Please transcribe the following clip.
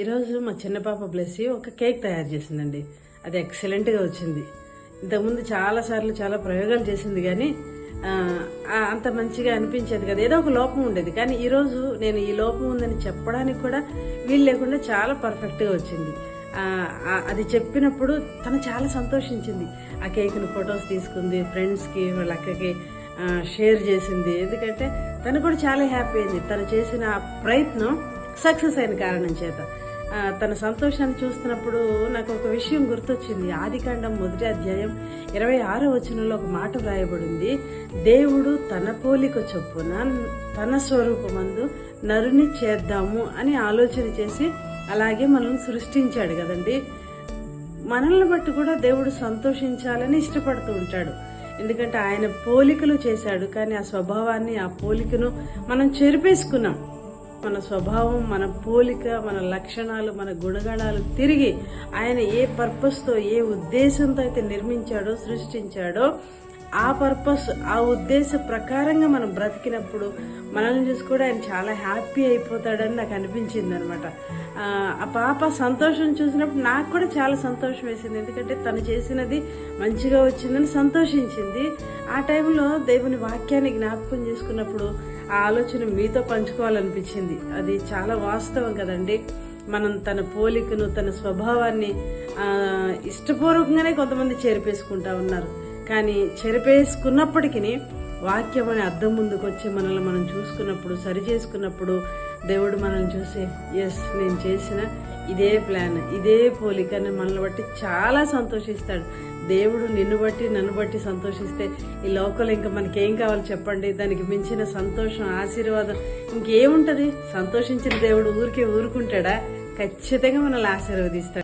ఈరోజు మా చిన్న పాప బ్లెస్సి ఒక కేక్ తయారు చేసిందండి. అది ఎక్సలెంట్గా వచ్చింది. ఇంతకుముందు చాలా సార్లు చాలా ప్రయోగాలు చేసింది కానీ అంత మంచిగా అనిపించేది కదా. ఏదో ఒక లోపం ఉండేది. కానీ ఈరోజు నేను ఈ లోపం ఉందని చెప్పడానికి కూడా వీలు లేకుండా చాలా పర్ఫెక్ట్గా వచ్చింది. అది చెప్పినప్పుడు తను చాలా సంతోషించింది. ఆ కేక్ని ఫొటోస్ తీసుకుంది ఫ్రెండ్స్కి వాళ్ళ అక్కకి షేర్ చేసింది. ఎందుకంటే తను కూడా చాలా హ్యాపీ అయింది. తను చేసిన ప్రయత్నం సక్సెస్ అయిన కారణం చేత. తన సంతోషాన్ని చూస్తున్నప్పుడు నాకు ఒక విషయం గుర్తొచ్చింది. ఆదికాండం మొదటి అధ్యాయం ఇరవై ఆరో వచనంలో ఒక మాట వ్రాయబడింది. దేవుడు తన పోలిక చొప్పున తన స్వరూపమందు నరుని చేద్దాము అని ఆలోచన చేసి అలాగే మనల్ని సృష్టించాడు కదండి. మనల్ని బట్టి కూడా దేవుడు సంతోషించాలని ఇష్టపడుతూ ఉంటాడు. ఎందుకంటే ఆయన పోలికలు చేశాడు. కానీ ఆ స్వభావాన్ని ఆ పోలికను మనం చెరిపేసుకున్నాం. మన స్వభావం మన పోలిక మన లక్షణాలు మన గుణగణాలు తిరిగి ఆయన ఏ పర్పస్తో ఏ ఉద్దేశంతో అయితే నిర్మించాడో సృష్టించాడో ఆ పర్పస్ ఆ ఉద్దేశ ప్రకారంగా మనం బ్రతికినప్పుడు మనల్ని చూసి కూడా ఆయన చాలా హ్యాపీ అయిపోతాడని నాకు అనిపించింది అనమాట ఆ పాప సంతోషం చూసినప్పుడు నాకు కూడా చాలా సంతోషం వేసింది. ఎందుకంటే తను చేసినది మంచిగా వచ్చిందని సంతోషించింది. ఆ టైంలో దేవుని వాక్యాన్ని జ్ఞాపకం చేసుకున్నప్పుడు ఆ ఆలోచన మీతో పంచుకోవాలనిపించింది. అది చాలా వాస్తవం కదండి. మనం తన పోలికను తన స్వభావాన్ని ఇష్టపూర్వకంగానే కొంతమంది చేరిపేసుకుంటా ఉన్నారు. కానీ చెరిపేసుకున్నప్పటికీ వాక్యం అనే అర్థం ముందుకు వచ్చి మనల్ని మనం చూసుకున్నప్పుడు సరి చేసుకున్నప్పుడు దేవుడు మనల్ని చూసి ఎస్ నేను చేసిన ఇదే ప్లాన్ ఇదే పోలిక అని మనల్ని బట్టి చాలా సంతోషిస్తాడు. దేవుడు నిన్ను బట్టి నన్ను బట్టి సంతోషిస్తే ఈ లోకంలో ఇంకా మనకేం కావాలి చెప్పండి? దానికి మించిన సంతోషం ఆశీర్వాదం ఇంకేముంటుంది? సంతోషించిన దేవుడు ఊరికే ఊరుకుంటాడా? ఖచ్చితంగా మనల్ని ఆశీర్వదిస్తాడు.